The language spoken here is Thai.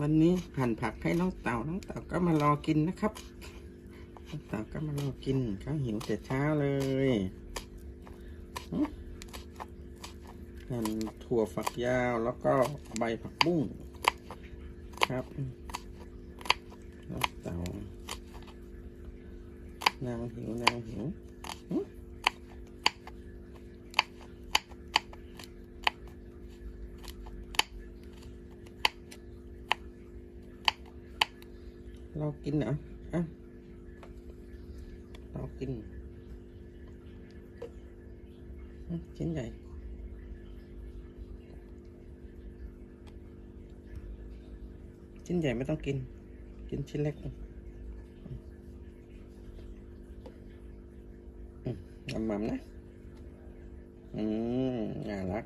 วันนี้หั่นผักให้น้องเต่าน้องเต่าก็มารอกินนะครับน้องเต่าก็มารอกินเขาหิวแต่เช้าเลยหั่นถั่วฝักยาวแล้วก็ใบผักบุ้งครับน้องเต่านางหิวนางหิว เรากินเหรออะเรากินชิ้นใหญ่ชิ้นใหญ่ไม่ต้องกิน กินชิ้นเล็กอืมอืมำๆนะ อืมน่ารัก